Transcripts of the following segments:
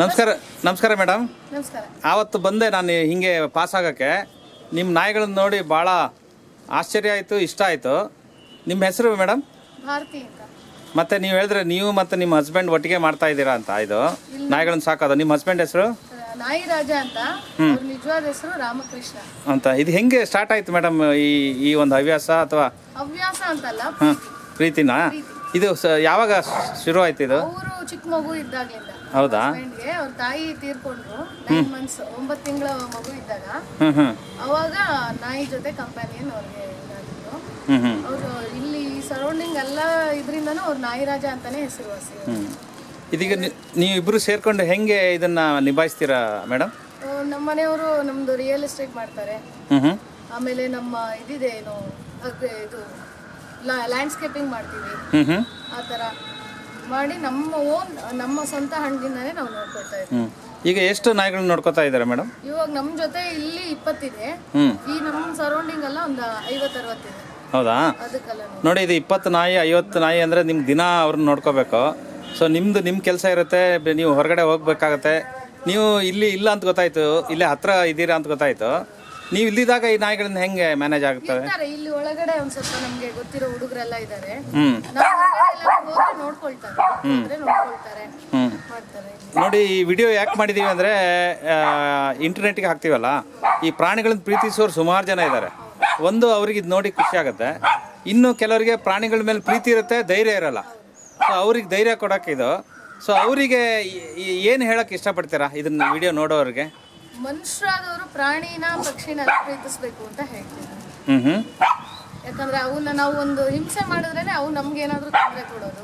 ನಮಸ್ಕಾರ ನಮಸ್ಕಾರ ಮೇಡಮ್. ನಮಸ್ಕಾರ. ಆವತ್ತು ಬಂದೆ ನಾನು ಹಿಂಗೆ ಪಾಸ್ ಆಗೋಕ್ಕೆ. ನಿಮ್ಮ ನಾಯಿಗಳನ್ನ ನೋಡಿ ಭಾಳ ಆಶ್ಚರ್ಯ ಆಯಿತು ಇಷ್ಟ ಆಯಿತು. ನಿಮ್ಮ ಹೆಸರು ಮೇಡಮ್? ಭಾರತಿ ಅಂತ. ಮತ್ತೆ ನೀವು ಹೇಳಿದ್ರೆ ನೀವು ಮತ್ತೆ ನಿಮ್ಮ ಹಸ್ಬೆಂಡ್ ಒಟ್ಟಿಗೆ ಮಾಡ್ತಾ ಇದ್ದೀರಾ ಅಂತ ಇದು ನಾಯಿಗಳನ್ನ ಸಾಕೋದು. ನಿಮ್ಮ ಹಸ್ಬೆಂಡ್ ಹೆಸರು? ಆ, ನಾಯಿ ರಾಜ ಅಂತ. ಅವ್ರ ನಿಜವಾದ ಹೆಸರು ರಾಮಕೃಷ್ಣ. ಅಂತ. ಇದು ಹೆಂಗೆ ಸ್ಟಾರ್ಟ್ ಆಯ್ತು ಮೇಡಮ್ ಈ ಈ ಒಂದು ಹವ್ಯಾಸ ಅಥವಾ? ಹವ್ಯಾಸ ಅಂತಲ್ಲ ಹಾಂ ಪ್ರೀತಿನಾ? ಇದು ಸ ಯಾವಾಗ ಶುರು ಆಯ್ತು ಇದು? ಅವರು ಚಿಕ್ಕ ಮಗು ಇದ್ದಾಗ್ಲಿಂದ. ಹೌದಾ? ಹಸ್ಬೆಂಡ್ಗೆ ಅವ್ರ ತಾಯಿ ತೀರ್ಕೊಂಡ್ರು. ನೈನ್ ಮಂತ್ಸ್ ಒಂಬತ್ತು ತಿಂಗಳ ಮಗು ಇದ್ದಾಗ ಅವಾಗ ನಾಯಿ ಜೊತೆ ಕಂಪ್ಯಾನಿಯನ್ ಅವ್ರಿಗೆ ಹ್ಞೂ ಅವರು ಇಲ್ಲಿ ಸರೌಂಡಿಂಗ್ ಎಲ್ಲ ಇದರಿಂದನೂ ಅವ್ರು ನಾಯಿ ರಾಜ ಅಂತಾನೆ ಹೆಸರುವಾಸಿ ಇದೀಗ ನೀವು ಇಬ್ರು ಸೇರ್ಕೊಂಡು ಹೆಂಗೆ ಇದನ್ನ ನಿಭಾಯಿಸ್ತೀರಾ ಮೇಡಮ್? ನಮ್ಮ ಮನೆಯವರು ನಮ್ದು ರಿಯಲ್ ಎಸ್ಟೇಟ್ ಮಾಡ್ತಾರೆ. ಆಮೇಲೆ ನಮ್ಮ ಇದಿದೆ ಏನು ಅಗ್ರಿ- ಇದು ಲ್ಯಾಂಡ್ಸ್ಕೇಪಿಂಗ್ ಮಾಡ್ತೀವಿ. ಹ್ಞೂ ಹ್ಞೂ ಆ ಥರ ಮಾಡಿ ನಮ್ಮ ಓನ್ ನಮ್ಮ ಸ್ವಂತ ಹಣದಿಂದಾನೇ ನಾವು ನೋಡ್ಕೊಳ್ತಾ ಇದ್ದೀವಿ ಈಗ ಎಷ್ಟು ನಾಯಿಗಳನ್ನ ನೋಡ್ಕೊತಾ ಇದ್ದಾರೆ ಮೇಡಮ್? ಇವಾಗ ನಮ್ಮ ಜೊತೆ ಇಲ್ಲಿ ಇಪ್ಪತ್ತಿದೆ. ಈ ನಮ್ಮ ಸರೌಂಡಿಂಗ್ ಎಲ್ಲ ಒಂದು ಐವತ್ತು ಅರವತ್ತಿದೆ ಹೌದಾ? ಅದಕ್ಕೆಲ್ಲ ನೋಡಿ. ನೋಡಿ ಇದು ಇಪ್ಪತ್ತು ನಾಯಿ ಐವತ್ತು ನಾಯಿ ಅಂದರೆ ನಿಮ್ಗೆ ದಿನ ಅವ್ರನ್ನ ನೋಡ್ಕೋಬೇಕು. ಸೊ ನಿಮ್ಮದು ನಿಮ್ಮ ಕೆಲಸ ಇರುತ್ತೆ ಬೆ- ನೀವು ಹೊರಗಡೆ ಹೋಗ್ಬೇಕಾಗತ್ತೆ. ನೀವು ಇಲ್ಲಿ ಇಲ್ಲ ಅಂತ ಗೊತ್ತಾಯ್ತು ಇಲ್ಲೇ ಹತ್ರ ಇದ್ದೀರಾ ಅಂತ ಗೊತ್ತಾಯ್ತು. ನೀವು ಇಲ್ಲಿದ್ದಾಗ ಈ ನಾಯಿಗಳನ್ನ ಹೆಂಗೆ ಮ್ಯಾನೇಜ್ ಆಗ್ತವೆ ಇರ್ತಾರೆ ಇಲ್ಲಿ ಒಳಗಡೆ ಒಂದ್ ಸ್ವಲ್ಪ ನಮ್ಗೆ ಗೊತ್ತಿರೋ ಹುಡುಗರೆಲ್ಲ ಇದ್ದಾರೆ ಹೋದ್ರೆ ನೋಡ್ಕೊಳ್ತಾರೆ ಮಾಡ್ತಾರೆ ನೋಡಿ ಈ ವಿಡಿಯೋ ಯಾಕೆ ಮಾಡಿದ್ದೀವಿ ಅಂದರೆ ಇಂಟರ್ನೆಟ್ಗೆ ಹಾಕ್ತೀವಲ್ಲ ಈ ಪ್ರಾಣಿಗಳನ್ನ ಪ್ರೀತಿಸೋರು ಸುಮಾರು ಜನ ಇದ್ದಾರೆ ಒಂದು ಅವ್ರಿಗೆ ಇದು ನೋಡಿ ಖುಷಿ ಆಗುತ್ತೆ. ಇನ್ನು ಕೆಲವರಿಗೆ ಪ್ರಾಣಿಗಳ ಮೇಲೆ ಪ್ರೀತಿ ಇರುತ್ತೆ ಧೈರ್ಯ ಇರಲ್ಲ. ಸೊ ಅವ್ರಿಗೆ ಧೈರ್ಯ ಕೊಡೋಕೆ ಇದು. ಸೊ ಅವರಿಗೆ ಏನು ಹೇಳಕ್ಕೆ ಇಷ್ಟಪಡ್ತೀರಾ? ಇದನ್ನ ವಿಡಿಯೋ ನೋಡೋರಿಗೆ. ಮನುಷ್ಯರಾದವರು ಪ್ರಾಣಿನ ಪಕ್ಷಿನ ಪ್ರೀತಿಸ್ಬೇಕು ಅಂತ ಹೇಳ್ತಾರೆ ಯಾಕಂದ್ರೆ ಅವನ್ನ ನಾವು ಒಂದು ಹಿಂಸೆ ಮಾಡಿದ್ರೇನೆ ಅವು ನಮ್ಗೆ ಏನಾದ್ರೂ ತೊಂದರೆ ಕೊಡೋದು.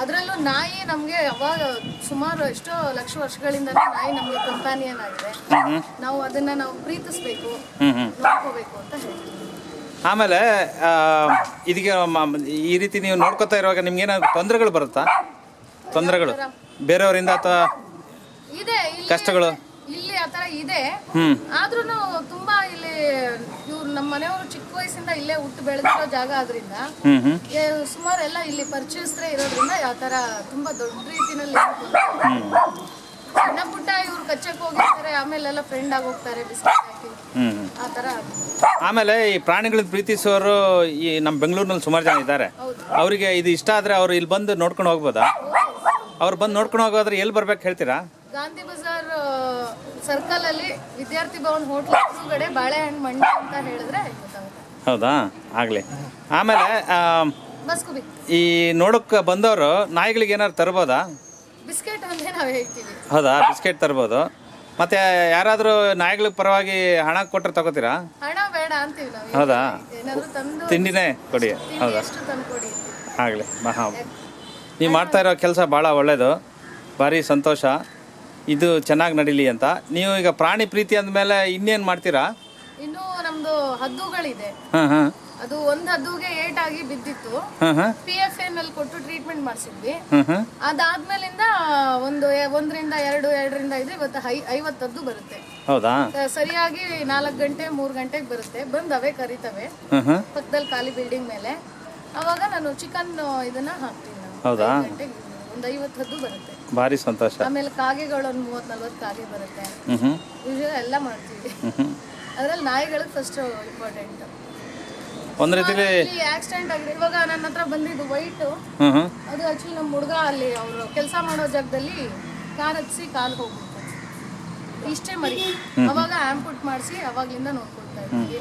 ಅದರಲ್ಲೂ ನಾಯಿ ನಮಗೆ ಅವಾಗ ಸುಮಾರು ಎಷ್ಟೋ ಲಕ್ಷ ವರ್ಷಗಳಿಂದ ನಾಯಿ ನಮಗೆ ಕಂಪಾನಿಯನ್ ಆಗಿದೆ. ನಾವು ಅದನ್ನ ನಾವು ಪ್ರೀತಿಸ್ಬೇಕು ನೋಡ್ಕೋಬೇಕು ಅಂತ ಹೇಳ್ತೀವಿ ಆಮೇಲೆ ಆ, ಇದಕ್ಕೆ ಮ- ಈ ರೀತಿ ನೀವು ನೋಡ್ಕೊತಾ ಇರುವಾಗ ನಿಮ್ಗೆ ಏನಾದ್ರು ತೊಂದರೆಗಳು ಬರುತ್ತಾ? ತೊಂದರೆಗಳು? ಬೇರೆಯವರಿಂದ ಅಥವಾ ಇದೆ ಇಲ್ಲಿ ಕಷ್ಟಗಳು? ಆತರ ಇದೆ. ಆದ್ರೂ ತುಂಬಾ ಇಲ್ಲಿ ಇವ್ರು ನಮ್ಮ ಮನೆಯವರು ಚಿಕ್ಕ ವಯಸ್ಸಿಂದ ಇಲ್ಲೇ ಹುಟ್ಟು ಬೆಳೆದಿರೋ ಜಾಗ ಆದ್ರಿಂದ ಸುಮಾರು ಎಲ್ಲ ಇಲ್ಲಿ ಪರಿಚಯಸ್ಥರೇ ಇರೋದ್ರಿಂದ ಯಾವ ತರ ತುಂಬಾ ದೊಡ್ಡ ರೀತಿನಲ್ಲಿ. ಸಣ್ಣ ಪುಟ್ಟ ಇವ್ರು ಕಚ್ಚಕ್ ಹೋಗಿರ್ತಾರೆ ಆಮೇಲೆಲ್ಲ ಫ್ರೆಂಡ್ ಆಗಿ ಹೋಗ್ತಾರೆ ಬಿಸ್ಕೆಟ್ ಹಾಕಿ. ಹ್ಞೂ ಆ ಆಮೇಲೆ ಈ ಪ್ರಾಣಿಗಳನ್ನ ಪ್ರೀತಿಸೋರು ಈ ನಮ್ಮ ಬೆಂಗಳೂರಿನಲ್ಲಿ ಸುಮಾರು ಜನ ಇದ್ದಾರೆ. ಅವರಿಗೆ ಇದು ಇಷ್ಟ ಆದ್ರೆ ಅವರು ಇಲ್ಲಿ ಬಂದು ನೋಡ್ಕೊಂಡು ಹೋಗ್ಬೋದಾ? ಅವ್ರು ಬಂದು ನೋಡ್ಕೊಂಡು ಹೋಗೋದ್ರೆ ಎಲ್ಲಿ ಬರ್ಬೇಕು ಹೇಳ್ತೀರಾ? ಗಾಂಧಿ ಬಜಾರ್ ಸರ್ಕಲ್ ಅಲ್ಲಿ ವಿದ್ಯಾರ್ಥಿ ಭವನ್ ಹೋಟ್ಲ್ ಎದುರುಗಡೆ ಬಾಳೆಹಣ್ಣು ಮಂಡಿ ಅಂತ ಹೇಳಿದ್ರೆ ಹೌದಾ? ಆಗಲಿ. ಆಮೇಲೆ ಈ ನೋಡೋಕ್ಕೆ ಬಂದವರು ನಾಯಿಗಳಿಗೆ ಏನಾದ್ರು ತರ್ಬೋದಾ? ಬಿಸ್ಕೆಟ್ ಅಂದ್ರೆ ನಾವು ಹೇಳ್ತೀವಿ. ಹೌದಾ? ಬಿಸ್ಕೆಟ್ ತರ್ಬೋದು. ಮತ್ತೆ ಯಾರಾದರೂ ನಾಯಿಗಳ ಪರವಾಗಿ ಹಣ ಕೊಟ್ಟರೆ ತಗೋತೀರಾ? ಹಣ ಬೇಡ ಅಂತೀವಿ ನಾವು. ಹೌದಾ? ಏನಾದರೂ ತಂದು ತಿಂಡಿನೇ ಕೊಡಿ. ತಿಂಡಿ ಹೌದಾ? ಎಷ್ಟು ತಂದು ಕೊಡಿ. ಅಂತೀವಿ. ಆಗಲಿ. ಹಾಂ ನೀವು ಮಾಡ್ತಾ ಇರೋ ಕೆಲಸ ಭಾಳ ಒಳ್ಳೆಯದು ಭಾರಿ ಸಂತೋಷ. ಇದು ಚೆನ್ನಾಗಿ ನಡೀಲಿ ಅಂತ. ನೀವು ಈಗ ಪ್ರಾಣಿ ಪ್ರೀತಿ ಅಂದಮೇಲೆ ಇನ್ನೇನು ಮಾಡ್ತೀರಾ? ಇನ್ನು ನಮ್ದು ಹದ್ದುಗಳಿದೆ. ಹಾಂ ಹಾಂ. ಅದು ಒಂದ್ ಹದ್ದುಗೆ ಏಟ್ ಆಗಿ ಬಿದ್ದಿತ್ತು. ಹಾಂ ಹಾಂ. ಪಿ ಎಫ್ ಎನ್ ಅಲ್ಲಿ ಕೊಟ್ಟು ಟ್ರೀಟ್ಮೆಂಟ್ ಮಾಡಿಸಿದ್ವಿ. ಹಾಂ ಹಾಂ. ಅದಾದ್ಮೇಲಿಂದ ಒಂದು ಎ- ಒಂದರಿಂದ ಎರಡು ಎರಡರಿಂದ ಐದು ಇವತ್ತು ಐ ಐವತ್ತದ್ದು ಬರುತ್ತೆ. ಹೌದಾ? ಸ- ಸರಿಯಾಗಿ ನಾಲ್ಕು ಗಂಟೆ ಮೂರು ಗಂಟೆಗೆ ಬರುತ್ತೆ. ಬಂದು ಅವೇ ಕರಿತವೆ. ಹಾಂ ಹಾಂ. ಪಕ್ಕದಲ್ಲಿ ಖಾಲಿ ಬಿಲ್ಡಿಂಗ್ ಮೇಲೆ. ಅವಾಗ ನಾನು ಚಿಕನ್ ಇದನ್ನ ಹಾಕ್ತೀನಿ ನಾನು. ಹೌದಾ? ಗಂಟೆಗೆ ಒಂದು ಐವತ್ತು ಹದ್ದು ಬರುತ್ತೆ. ಭಾರಿ ಸಂತೋಷ. ಆಮೇಲೆ ಕಾಗೆಗಳು ಒಂದು ಮೂವತ್ತು ನಲ್ವತ್ತು ಕಾಗೆ ಬರುತ್ತೆ. ಹ್ಞೂ ಯೂಶುವಲ್ ಎಲ್ಲ ಮಾಡ್ತೀವಿ. ಅದ್ರಲ್ಲಿ ನಾಯಿಗಳಿಗೆ ಫಸ್ಟ್ ಇಂಪಾರ್ಟೆಂಟ್ ಒಂದ್ ರೀತಿಲಿ ಆಕ್ಸಿಡೆಂಟ್ ಆಗಿದೆ. ಇವಾಗ ನನ್ನ ಹತ್ರ ಬಂದಿದ್ದು ವೈಟ್. ಅದು ಆಕ್ಚುಲಿ ನಮ್ಮ ಹುಡುಗ ಅಲ್ಲಿ ಅವರು ಕೆಲಸ ಮಾಡೋ ಜಾಗದಲ್ಲಿ ಕಾರ್ ಹತ್ಸಿ ಕಾಲು ಹೋಗ್ಬಿಟ್ಟು ಇಷ್ಟೇ ಮರಿ. ಅವಾಗ ಆಂಪುಟ್ ಮಾಡಿಸಿ ಅವಾಗ್ಲಿಂದ ನೋಡ್ಕೊಳ್ತಾ ಇದ್ವಿ.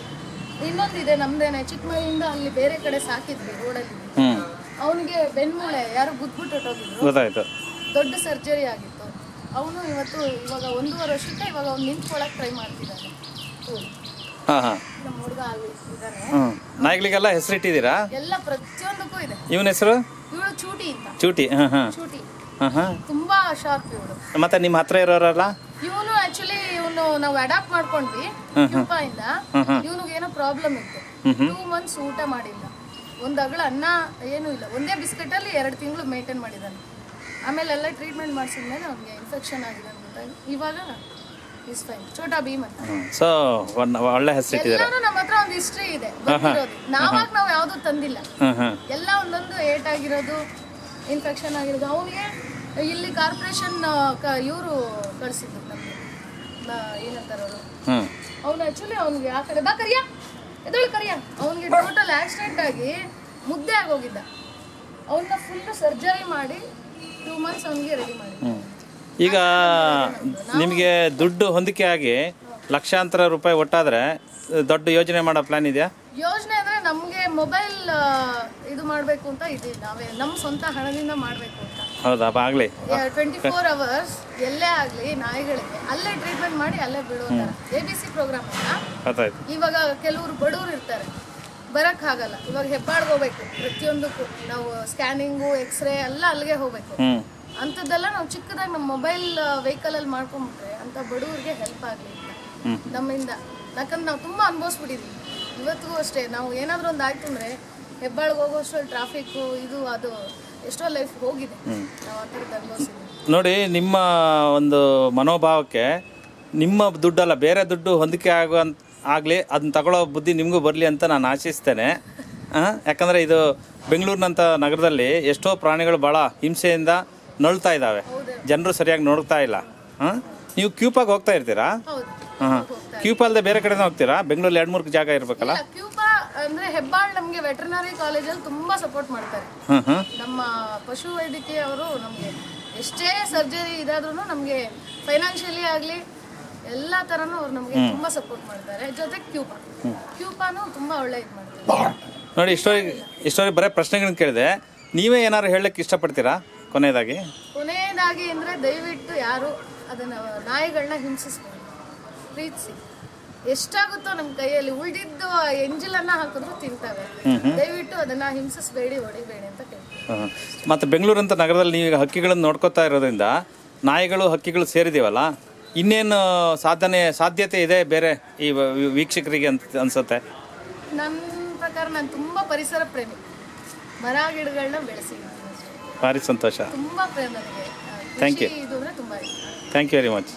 ಇನ್ನೊಂದಿದೆ ನಮ್ದೇನೆ. ಚಿಕ್ಕ ಮರಿಯಿಂದ ಅಲ್ಲಿ ಬೇರೆ ಕಡೆ ಸಾಕಿದ್ವಿ ರೋಡಲ್ಲಿ. ಅವನಿಗೆ ಬೆನ್ಮೂಳೆ ಯಾರು ಗುದ್ಬಿಟ್ಟು ಹೊಟ್ಟೋಗಿದ್ರು ಗೊತ್ತಾಯ್ತು. ದೊಡ್ಡ ಸರ್ಜರಿ ಆಗಿತ್ತು. ಅವನು ಇವತ್ತು ಇವಾಗ ಒಂದೂವರೆ ವರ್ಷಕ್ಕೆ ಇವಾಗ ಅವ್ನು ನಿಂತ್ಕೊಳಕ್ ಟ್ರೈ ಮಾಡ್ತಿದ್ದಾನೆ. ಹಾಂ ಹಾಂ. ನಮ್ಮ ಹುಡುಗ ಅಲ್ಲಿ ಇದ್ದಾನೆ. ಹ್ಞೂ ನಾಯಿಗಳಿಗೆಲ್ಲ ಹೆಸರಿಟ್ಟಿದ್ದೀರಾ? ಎಲ್ಲ ಪ್ರತಿಯೊಂದಕ್ಕೂ ಇದೆ. ಇವನ ಹೆಸರು? ಇವಳು ಚೂಟಿ ಅಂತ. ಚೂಟಿ ಹಾಂ ಹಾಂ. ಚೂಟಿ. ಹಾಂ ಹಾಂ. ತುಂಬಾ ಶಾರ್ಪ್ ಇವಳು. ಮತ್ತೆ ನಿಮ್ಮ ಹತ್ರ ಇರೋರಲ್ಲ? ಇವನು ಆಕ್ಚುಲಿ ಇವನು ನಾವು ಅಡಾಪ್ಟ್ ಮಾಡ್ಕೊಂಡ್ವಿ ಇಂದ. ಇವನಿಗೆ ಏನೋ ಪ್ರಾಬ್ಲಮ್ ಇತ್ತು. ಟೂ ಮಂತ್ಸ್ ಊಟ ಮಾಡಿಲ್ಲ. ಒಂದ್ ಅಗಳ ಅನ್ನ ಏನೂ ಇಲ್ಲ. ಒಂದೇ ಬಿಸ್ಕೆಟ್ ಅಲ್ಲಿ ಎರಡು ತಿಂಗಳು ಮೇಂಟೈನ್ ಮಾಡಿದ್ದಾನೆ. ಆಮೇಲೆ ಎಲ್ಲ ಟ್ರೀಟ್ಮೆಂಟ್ ಮಾಡಿಸಿದ್ಮೇಲೆ ಅವ್ನಿಗೆ ಇನ್ಫೆಕ್ಷನ್ ಆಗಿದೆ ಅಂತ ಇವಾಗ ಇಸ್ ಫೈನ್ ಚೋಟಾ ಭೀಮ್ ಅಂತ. ಸೊ ಒಳ್ಳೆ ಹೆಸರಿಟ್ಟಿದ್ದಾರೆ ಎಲ್ಲಾನು ನಮ್ಮ ಹತ್ರ ಒಂದು ಹಿಸ್ಟ್ರಿ ಇದೆ. ನಾವಾಗ ನಾವು ಯಾವುದು ತಂದಿಲ್ಲ. ಎಲ್ಲ ಒಂದೊಂದು ಏಟ್ ಆಗಿರೋದು ಇನ್ಫೆಕ್ಷನ್ ಆಗಿರೋದು. ಅವನಿಗೆ ಇಲ್ಲಿ ಕಾರ್ಪೊರೇಷನ್ ಇವರು ಕಳಿಸಿದ್ರು ನಮಗೆ. ಏನಂತಾರೆ ಅವರು ಹ್ಞೂ ಅವ್ನು ಆ್ಯಕ್ಚುಲಿ ಅವ್ನಿಗೆ ಆ ಕಡೆ ಬಾ ಕರಿಯ. ಎದೊಳು ಕರಿಯ. ಅವ್ನಿಗೆ ಟೋಟಲ್ ಆಕ್ಸಿಡೆಂಟ್ ಆಗಿ ಮುದ್ದೆ ಆಗೋಗಿದ್ದ. ಅವನ್ನ ಫುಲ್ ಸರ್ಜರಿ ಮಾಡಿ ಟೂ ಮಂತ್ಸ್ ಅವನಿಗೆ ರೆಡಿ ಮಾಡಿ. ಈಗ ನಿಮಗೆ ದುಡ್ಡು ಹೊಂದಿಕೆ ಆಗಿ ಲಕ್ಷಾಂತರ ರೂಪಾಯಿ ಒಟ್ಟಾದ್ರೆ ದೊಡ್ಡ ಯೋಜನೆ ಮಾಡೋ ಪ್ಲಾನ್ ಇದೆಯಾ? ಯೋಜನೆ ಅಂದ್ರೆ ನಮಗೆ ಮೊಬೈಲ್ ಇದು ಮಾಡಬೇಕು ಅಂತ ಇದೆ ನಾವೇ. ನಮ್ಮ ಸ್ವಂತ ಹಣದಿಂದ ಮಾಡಬೇಕು ಅಂತ. ಹೌದಾ? ಆಗಲಿ. ಟ್ವೆಂಟಿ ಫೋರ್ ಅವರ್ಸ್ ಎಲ್ಲೇ ಆಗಲಿ ನಾಯಿಗಳಿಗೆ ಅಲ್ಲೇ ಟ್ರೀಟ್ಮೆಂಟ್ ಮಾಡಿ ಅಲ್ಲೇ ಬಿಡೋ ಎ ಬಿ ಸಿ ಪ್ರೋಗ್ರಾಮ್ ಗೊತ್ತಾಯ್ತು ಇವಾಗ ಕೆಲವರು ಬಡವರು ಇರ್ತಾರೆ. ಬರಕ್ ಆಗಲ್ಲ. ಇವಾಗ ಹೆಬ್ಬಾಳ್ಗೆ ಹೋಗ್ಬೇಕು ಪ್ರತಿಯೊಂದಕ್ಕೂ ನಾವು ಸ್ಕ್ಯಾನಿಂಗು ಎಕ್ಸ್ರೇ ಎಲ್ಲ ಅಲ್ಲಿಗೆ ಹೋಗ್ಬೇಕು. ಅಂಥದ್ದೆಲ್ಲ ನಾವು ಚಿಕ್ಕದಾಗಿ ನಮ್ಮ ಮೊಬೈಲ್ ವೆಹಿಕಲಲ್ಲಿ ಮಾಡ್ಕೊಂಬಿಟ್ರೆ ಅಂತ ಬಡವರಿಗೆ ಹೆಲ್ಪ್ ಆಗಲಿ. ನಮ್ಮಿಂದ. ಯಾಕಂದ್ರೆ ನಾವು ತುಂಬ ಅನುಭವಿಸ್ಬಿಟ್ಟಿದ್ವಿ. ಇವತ್ತಿಗೂ ಅಷ್ಟೇ. ನಾವು ಏನಾದರೂ ಒಂದು ಆಯ್ತು ಅಂದರೆ ಹೆಬ್ಬಾಳ್ಗೆ ಹೋಗೋಷ್ಟರಲ್ಲಿ ಟ್ರಾಫಿಕ್ಕು ಇದು ಅದು ಎಷ್ಟೋ ಲೈಫ್ ಹೋಗಿದೆ. ನಾವು ಆ ಥರದ್ದು ಅನುಭವಿಸಿದ್ವಿ. ನೋಡಿ ನಿಮ್ಮ ಒಂದು ಮನೋಭಾವಕ್ಕೆ ನಿಮ್ಮ ದುಡ್ಡಲ್ಲ ಬೇರೆ ದುಡ್ಡು ಹೊಂದಿಕೆ ಆಗೋ ಆಗಲಿ ಅದನ್ನ ತಗೊಳ್ಳೋ ಬುದ್ಧಿ ನಿಮಗೂ ಬರಲಿ ಅಂತ ನಾನು ಆಶಿಸ್ತೇನೆ. ಯಾಕಂದರೆ ಇದು ಬೆಂಗಳೂರಿನಂಥ ನಗರದಲ್ಲಿ ಎಷ್ಟೋ ಪ್ರಾಣಿಗಳು ಭಾಳ ಹಿಂಸೆಯಿಂದ ನಳ್ತಾ ಇದ್ದಾವೆ. ಜನರು ಸರಿಯಾಗಿ ನೋಡ್ತಾ ಇಲ್ಲ. ಹಾಂ ನೀವು ಕ್ಯೂಪಾಗಿ ಹೋಗ್ತಾ ಇರ್ತೀರಾ? ಹಾಂ ಕ್ಯೂಪ್ ಅಲ್ಲದೆ ಬೇರೆ ಕಡೆನೇ ಹೋಗ್ತೀರಾ? ಬೆಂಗಳೂರಲ್ಲಿ ಎರಡು ಮೂರು ಜಾಗ ಇರಬೇಕಲ್ಲ? ಅಂದರೆ ಹೆಬ್ಬಾಳ್ ನಮ್ಗೆ ವೆಟರ್ನರಿ ಕಾಲೇಜಲ್ಲಿ ತುಂಬಾ ಸಪೋರ್ಟ್ ಮಾಡ್ತಾರೆ. ನಮ್ಮ ಪಶು ವೈದ್ಯಕೀಯ ಅವರು ನಮ್ಗೆ ಎಷ್ಟೇ ಸರ್ಜರಿ ಇದಾದ್ರೂ ನಮ್ಗೆ ಫೈನಾನ್ಷಿಯಲಿ ಆಗ್ಲಿ ಎಲ್ಲ ತರನು ಅವ್ರು ನಮ್ಗೆ ತುಂಬಾ ಸಪೋರ್ಟ್ ಮಾಡ್ತಾರೆ. ಜೊತೆ ಕ್ಯೂಪಾ. ಕ್ಯೂಪಾನು ತುಂಬಾ ಒಳ್ಳೆ ಇದು ಮಾಡ್ತಾರೆ. ನೋಡಿ ಇಷ್ಟೊರಿಗೆ ಇಷ್ಟೊರಿಗೆ ಬರೀ ಪ್ರಶ್ನೆಗಳನ್ನ ಕೇಳಿದೆ. ನೀವೇ ಏನಾದ್ರು ಹೇಳಕ್ಕೆ ಇಷ್ಟಪಡ್ತೀರಾ ಕೊನೆಯದಾಗಿ? ಕೊನೆಯದಾಗಿ ಅಂದ್ರೆ ದಯವಿಟ್ಟು ಯಾರು ಅದನ್ನ ನಾಯಿಗಳನ್ನ ಹಿಂಸಿಸ್ಕೊಳ್ಳಿ ಪ್ರೀತಿಸಿ. ಎಷ್ಟಾಗುತ್ತೋ ನಮ್ಮ ಕೈಯಲ್ಲಿ ಉಳಿದಿದ್ದು ಎಂಜಿಲನ್ನ ಹಾಕಿದ್ರು ತಿಂತವೆ. ದಯವಿಟ್ಟು ಅದನ್ನ ಹಿಂಸಿಸಬೇಡಿ ಹೊಡಿಬೇಡಿ ಅಂತ ಕೇಳಿ ಮತ್ತೆ ಬೆಂಗಳೂರು ಅಂತ ನಗರದಲ್ಲಿ ನೀವು ಹಕ್ಕಿಗಳನ್ನು ನೋಡ್ಕೋತಾ ಇರೋದ್ರಿಂದ ನಾಯಿಗಳು ಹಕ್ಕಿಗಳು ಸೇರಿದೀವಲ್ಲ ಇನ್ನೇನು ಸಾಧನೆ ಸಾಧ್ಯತೆ ಇದೆ ಬೇರೆ ಈ ವ- ವಿ- ವೀಕ್ಷಕರಿಗೆ ಅಂತ ಅನ್ಸುತ್ತೆ? ನನ್ನ ಪ್ರಕಾರ ನಾನು ತುಂಬಾ ಪರಿಸರ ಪ್ರೇಮಿ. ಮರ ಗಿಡಗಳನ್ನ ಬೆಳೆಸಿದ್ದೀನಿ ಭಾರಿ ಸಂತೋಷ. ತುಂಬಾ ಪ್ರೇಮ ಥ್ಯಾಂಕ್ ಯು Thank you. ಕೃಷಿ ಇದು ಅಂದರೆ ತುಂಬ ಇಷ್ಟ. Thank you very much